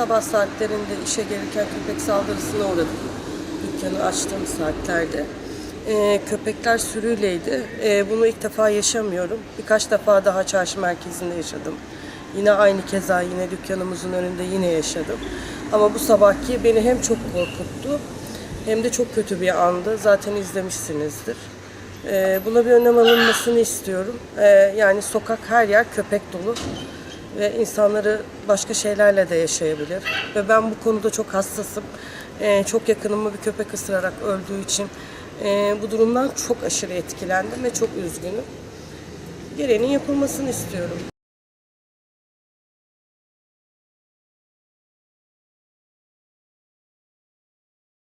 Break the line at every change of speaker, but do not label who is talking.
sabah saatlerinde işe gelirken köpek saldırısına uğradım. Dükkanı açtığım saatlerde. Ee, köpekler sürüyleydi. Ee, bunu ilk defa yaşamıyorum. Birkaç defa daha çarşı merkezinde yaşadım. Yine aynı keza yine dükkanımızın önünde yine yaşadım. Ama bu sabahki beni hem çok korkuttu hem de çok kötü bir andı. Zaten izlemişsinizdir. Ee, buna bir önlem alınmasını istiyorum. Ee, yani sokak her yer köpek dolu ve insanları başka şeylerle de yaşayabilir. Ve ben bu konuda çok hassasım. Ee, çok yakınımı bir köpek ısırarak öldüğü için e, bu durumdan çok aşırı etkilendim ve çok üzgünüm. Gereğinin yapılmasını istiyorum.